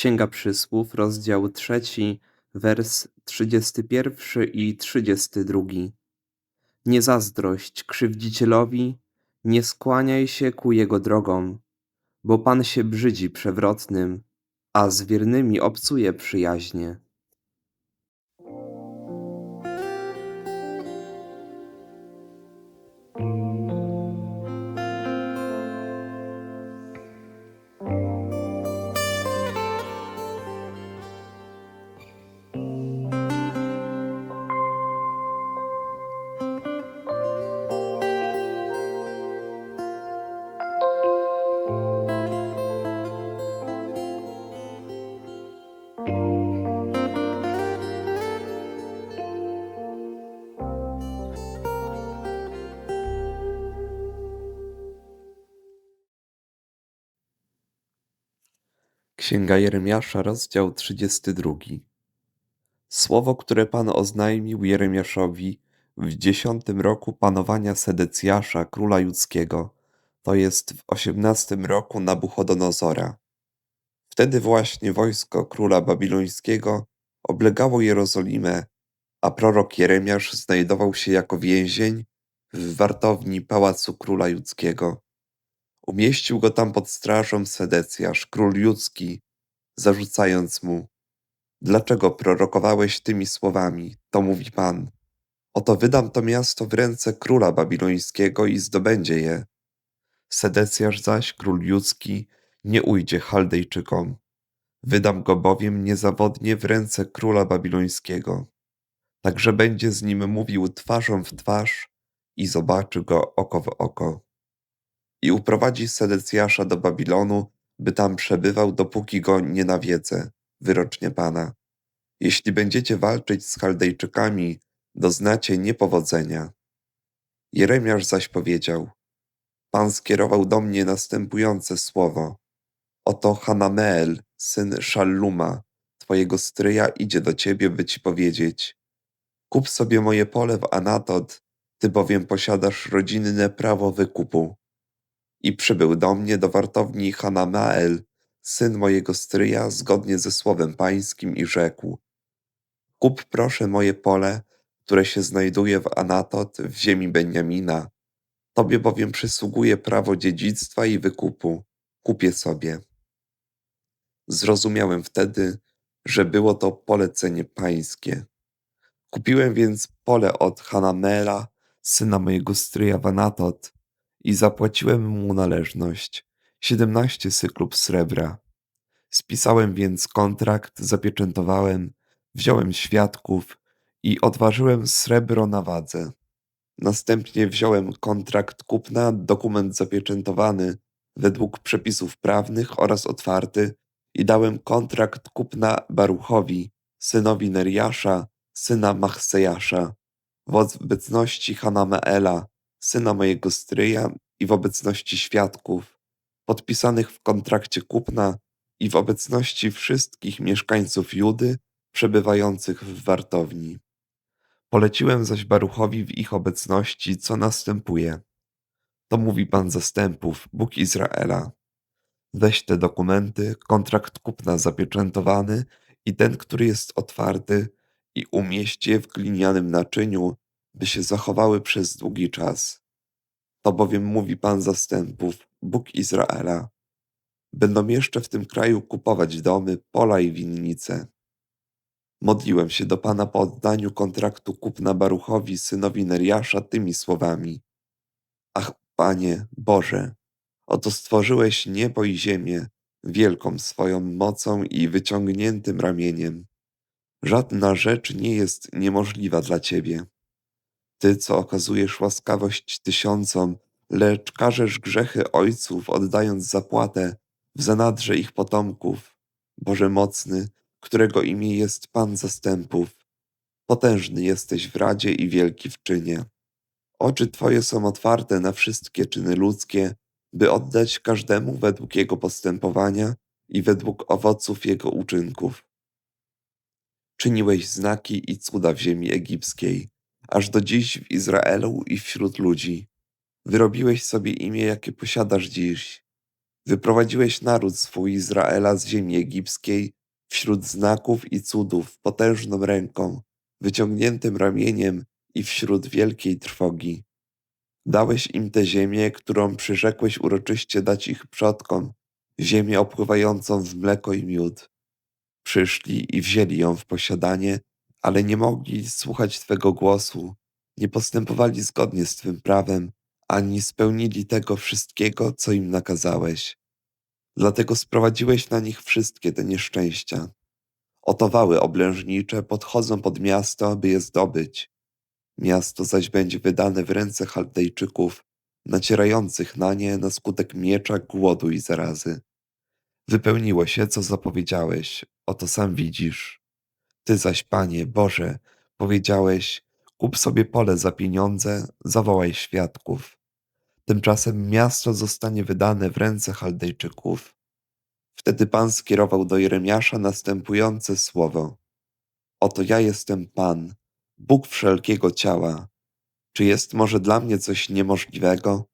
Księga Przysłów, rozdział trzeci, wers trzydziesty pierwszy i trzydziesty drugi. Nie zazdrość krzywdzicielowi, nie skłaniaj się ku jego drogom, bo Pan się brzydzi przewrotnym, a z wiernymi obcuje przyjaźnie. Księga Jeremiasza, rozdział 32. Słowo, które Pan oznajmił Jeremiaszowi w dziesiątym roku panowania Sedecjasza, króla judzkiego, to jest w osiemnastym roku Nabuchodonozora. Wtedy właśnie wojsko króla babilońskiego oblegało Jerozolimę, a prorok Jeremiasz znajdował się jako więzień w wartowni pałacu króla judzkiego. Umieścił go tam pod strażą Sedecjasz, król judzki, zarzucając mu: Dlaczego prorokowałeś tymi słowami? To mówi Pan. Oto wydam to miasto w ręce króla babilońskiego i zdobędzie je. Sedecjasz zaś, król judzki, nie ujdzie Chaldejczykom. Wydam go bowiem niezawodnie w ręce króla babilońskiego. Także będzie z nim mówił twarzą w twarz i zobaczy go oko w oko i uprowadzi Sedecjasza do Babilonu, by tam przebywał, dopóki go nie nawiedzę, wyrocznie Pana. Jeśli będziecie walczyć z Chaldejczykami, doznacie niepowodzenia. Jeremiasz zaś powiedział, Pan skierował do mnie następujące słowo. Oto Hanameel, syn Szalluma, twojego stryja, idzie do ciebie, by ci powiedzieć, kup sobie moje pole w Anatot, ty bowiem posiadasz rodzinne prawo wykupu. I przybył do mnie do wartowni Hanamael, syn mojego stryja, zgodnie ze słowem pańskim i rzekł: Kup proszę moje pole, które się znajduje w Anatot w ziemi Benjamina. Tobie bowiem przysługuje prawo dziedzictwa i wykupu. Kupię sobie. Zrozumiałem wtedy, że było to polecenie pańskie. Kupiłem więc pole od Hanamela, syna mojego stryja w Anatot, i zapłaciłem mu należność siedemnaście syklów srebra. Spisałem więc kontrakt, zapieczętowałem, wziąłem świadków i odważyłem srebro na wadze. Następnie wziąłem kontrakt kupna, dokument zapieczętowany według przepisów prawnych oraz otwarty i dałem kontrakt kupna Baruchowi, synowi Neriasza, syna Machsejasza, w obecności Hanamaela, syna mojego stryja i w obecności świadków, podpisanych w kontrakcie kupna i w obecności wszystkich mieszkańców Judy przebywających w wartowni. Poleciłem zaś Baruchowi w ich obecności, co następuje. To mówi Pan zastępów, Bóg Izraela. Weź te dokumenty, kontrakt kupna zapieczętowany i ten, który jest otwarty, i umieść je w glinianym naczyniu, by się zachowały przez długi czas. To bowiem mówi Pan zastępów, Bóg Izraela. Będą jeszcze w tym kraju kupować domy, pola i winnice. Modliłem się do Pana po oddaniu kontraktu kupna Baruchowi, synowi Neriasza, tymi słowami. Ach, Panie, Boże, oto stworzyłeś niebo i ziemię, wielką swoją mocą i wyciągniętym ramieniem. Żadna rzecz nie jest niemożliwa dla Ciebie. Ty, co okazujesz łaskawość tysiącom, lecz karzesz grzechy ojców, oddając zapłatę w zanadrze ich potomków. Boże mocny, którego imię jest Pan zastępów. Potężny jesteś w radzie i wielki w czynie. Oczy Twoje są otwarte na wszystkie czyny ludzkie, by oddać każdemu według jego postępowania i według owoców jego uczynków. Czyniłeś znaki i cuda w ziemi egipskiej, aż do dziś w Izraelu i wśród ludzi. Wyrobiłeś sobie imię, jakie posiadasz dziś. Wyprowadziłeś naród swój Izraela z ziemi egipskiej wśród znaków i cudów, potężną ręką, wyciągniętym ramieniem i wśród wielkiej trwogi. Dałeś im tę ziemię, którą przyrzekłeś uroczyście dać ich przodkom, ziemię opływającą w mleko i miód. Przyszli i wzięli ją w posiadanie, ale nie mogli słuchać Twego głosu, nie postępowali zgodnie z Twym prawem, ani spełnili tego wszystkiego, co im nakazałeś. Dlatego sprowadziłeś na nich wszystkie te nieszczęścia. Oto wały oblężnicze podchodzą pod miasto, by je zdobyć. Miasto zaś będzie wydane w ręce Chaldejczyków, nacierających na nie na skutek miecza, głodu i zarazy. Wypełniło się, co zapowiedziałeś, oto sam widzisz. Ty zaś, Panie Boże, powiedziałeś: Kup sobie pole za pieniądze, zawołaj świadków. Tymczasem miasto zostanie wydane w ręce Chaldejczyków. Wtedy Pan skierował do Jeremiasza następujące słowo: Oto ja jestem Pan, Bóg wszelkiego ciała. Czy jest może dla mnie coś niemożliwego?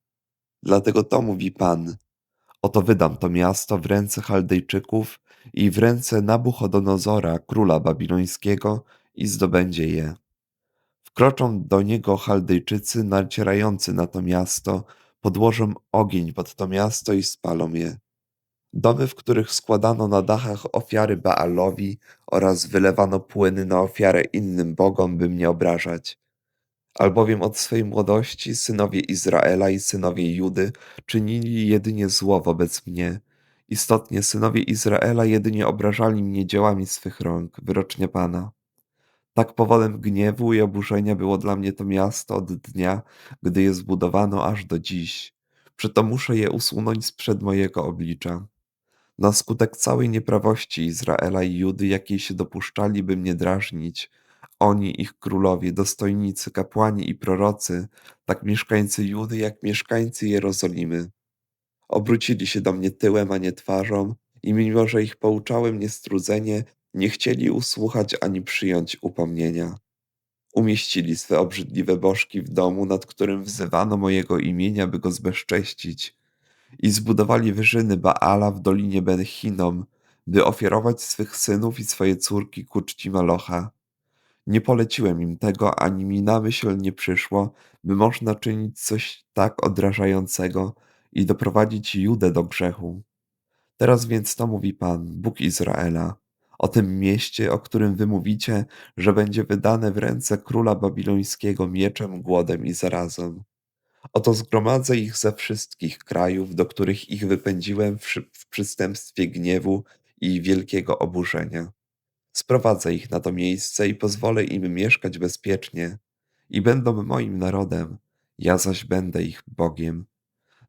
Dlatego to mówi Pan: Oto wydam to miasto w ręce Chaldejczyków i w ręce Nabuchodonozora, króla babilońskiego, i zdobędzie je. Wkroczą do niego Chaldejczycy nacierający na to miasto, podłożą ogień pod to miasto i spalą je. Domy, w których składano na dachach ofiary Baalowi oraz wylewano płyny na ofiarę innym bogom, by mnie obrażać. Albowiem od swej młodości synowie Izraela i synowie Judy czynili jedynie zło wobec mnie. Istotnie synowie Izraela jedynie obrażali mnie dziełami swych rąk, wyrocznie Pana. Tak powodem gniewu i oburzenia było dla mnie to miasto od dnia, gdy je zbudowano aż do dziś. Przeto muszę je usunąć sprzed mojego oblicza. Na skutek całej nieprawości Izraela i Judy, jakiej się dopuszczali, by mnie drażnić, oni, ich królowie, dostojnicy, kapłani i prorocy, tak mieszkańcy Judy, jak mieszkańcy Jerozolimy, obrócili się do mnie tyłem, a nie twarzą, i mimo, że ich pouczałem niestrudzenie, nie chcieli usłuchać ani przyjąć upomnienia. Umieścili swe obrzydliwe bożki w domu, nad którym wzywano mojego imienia, by go zbezcześcić, i zbudowali wyżyny Baala w dolinie Ben Hinnom, by ofiarować swych synów i swoje córki ku czci Malocha. Nie poleciłem im tego, ani mi na myśl nie przyszło, by można czynić coś tak odrażającego i doprowadzić Judę do grzechu. Teraz więc to mówi Pan, Bóg Izraela, o tym mieście, o którym wy mówicie, że będzie wydane w ręce króla babilońskiego mieczem, głodem i zarazą. Oto zgromadzę ich ze wszystkich krajów, do których ich wypędziłem w, w przystępstwie gniewu i wielkiego oburzenia. Sprowadzę ich na to miejsce i pozwolę im mieszkać bezpiecznie, i będą moim narodem, ja zaś będę ich Bogiem.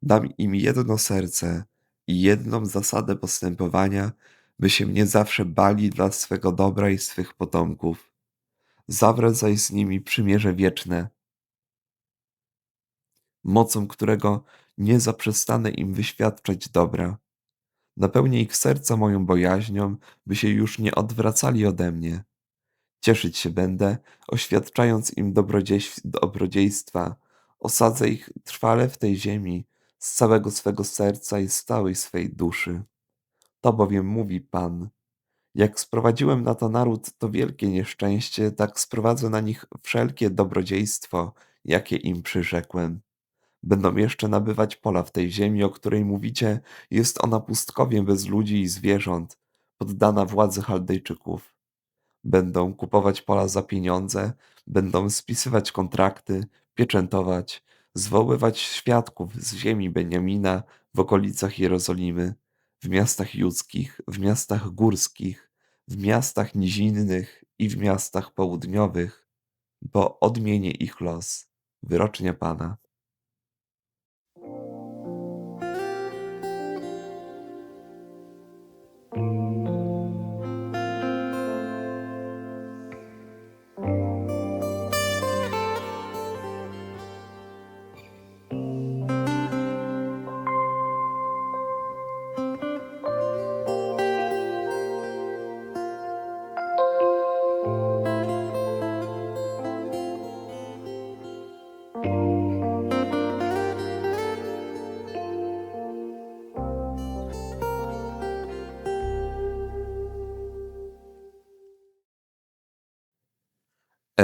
Dam im jedno serce i jedną zasadę postępowania, by się mnie zawsze bali dla swego dobra i swych potomków. Zawrę zaś z nimi przymierze wieczne, mocą którego nie zaprzestanę im wyświadczać dobra. Napełnię ich serca moją bojaźnią, by się już nie odwracali ode mnie. Cieszyć się będę, oświadczając im dobrodziejstwa. Osadzę ich trwale w tej ziemi, z całego swego serca i z całej swej duszy. To bowiem mówi Pan. Jak sprowadziłem na to naród to wielkie nieszczęście, tak sprowadzę na nich wszelkie dobrodziejstwo, jakie im przyrzekłem. Będą jeszcze nabywać pola w tej ziemi, o której mówicie, jest ona pustkowiem bez ludzi i zwierząt, poddana władzy Chaldejczyków. Będą kupować pola za pieniądze, będą spisywać kontrakty, pieczętować, zwoływać świadków z ziemi Beniamina w okolicach Jerozolimy, w miastach judzkich, w miastach górskich, w miastach nizinnych i w miastach południowych, bo odmienię ich los. Wyrocznia Pana.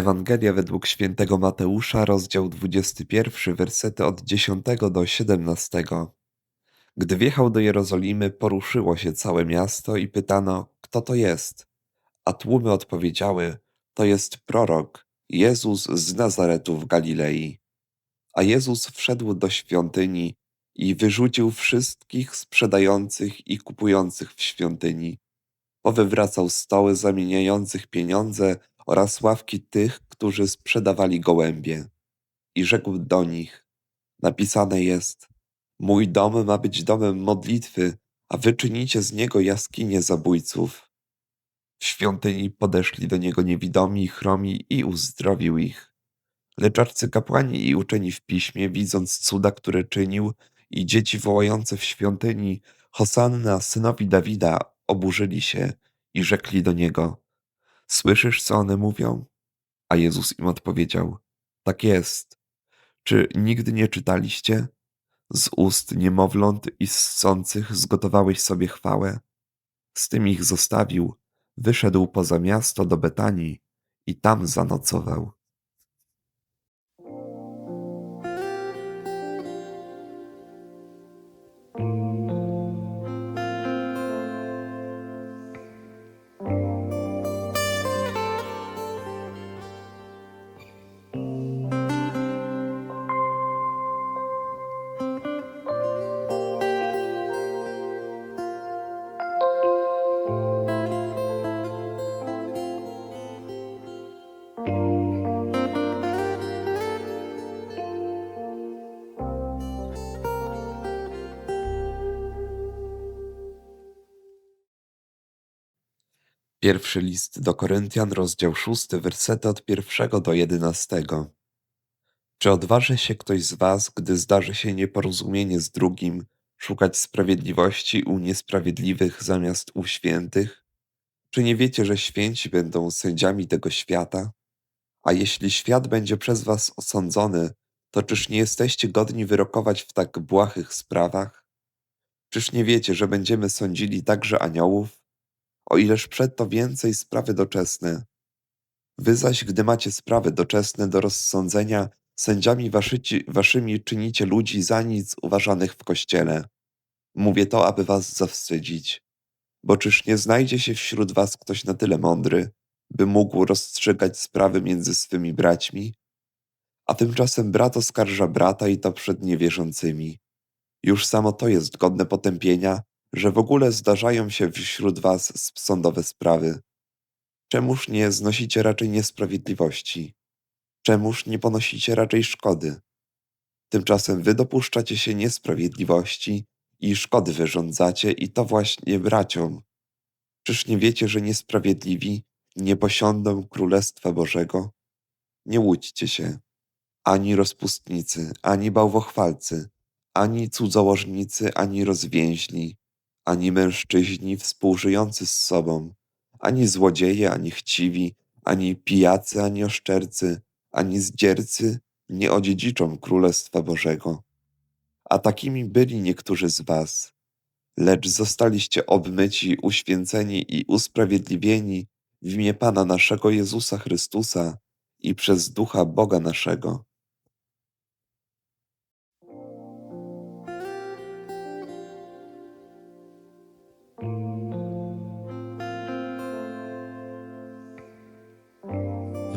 Ewangelia według świętego Mateusza, rozdział 21, wersety od 10 do 17. Gdy wjechał do Jerozolimy, poruszyło się całe miasto i pytano, kto to jest? A tłumy odpowiedziały, to jest prorok, Jezus z Nazaretu w Galilei. A Jezus wszedł do świątyni i wyrzucił wszystkich sprzedających i kupujących w świątyni. Powywracał stoły zamieniających pieniądze oraz ławki tych, którzy sprzedawali gołębie. I rzekł do nich: Napisane jest: Mój dom ma być domem modlitwy, a wy czynicie z niego jaskinie zabójców. W świątyni podeszli do niego niewidomi chromi i uzdrowił ich. Lecz arcykapłani i uczeni w piśmie, widząc cuda, które czynił, i dzieci wołające w świątyni Hosanna synowi Dawida, oburzyli się i rzekli do niego: Słyszysz, co one mówią? A Jezus im odpowiedział: Tak jest. Czy nigdy nie czytaliście? Z ust niemowląt i ssących zgotowałeś sobie chwałę? Z tym ich zostawił, wyszedł poza miasto do Betanii i tam zanocował. Pierwszy list do Koryntian, rozdział 6, wersety od pierwszego do jedenastego. Czy odważy się ktoś z was, gdy zdarzy się nieporozumienie z drugim, szukać sprawiedliwości u niesprawiedliwych zamiast u świętych? Czy nie wiecie, że święci będą sędziami tego świata? A jeśli świat będzie przez was osądzony, to czyż nie jesteście godni wyrokować w tak błahych sprawach? Czyż nie wiecie, że będziemy sądzili także aniołów? O ileż przedto więcej sprawy doczesne. Wy zaś, gdy macie sprawy doczesne do rozsądzenia, sędziami waszyci, waszymi czynicie ludzi za nic uważanych w kościele. Mówię to, aby was zawstydzić. Bo czyż nie znajdzie się wśród was ktoś na tyle mądry, by mógł rozstrzygać sprawy między swymi braćmi? A tymczasem brat oskarża brata i to przed niewierzącymi. Już samo to jest godne potępienia, że w ogóle zdarzają się wśród was sądowe sprawy. Czemuż nie znosicie raczej niesprawiedliwości? Czemuż nie ponosicie raczej szkody? Tymczasem wy dopuszczacie się niesprawiedliwości i szkody wyrządzacie i to właśnie braciom. Czyż nie wiecie, że niesprawiedliwi nie posiądą Królestwa Bożego? Nie łudźcie się. Ani rozpustnicy, ani bałwochwalcy, ani cudzołożnicy, ani rozwięźli, ani mężczyźni współżyjący z sobą, ani złodzieje, ani chciwi, ani pijacy, ani oszczercy, ani zdziercy nie odziedziczą Królestwa Bożego. a takimi byli niektórzy z was. Lecz zostaliście obmyci, uświęceni i usprawiedliwieni w imię Pana naszego Jezusa Chrystusa i przez Ducha Boga naszego.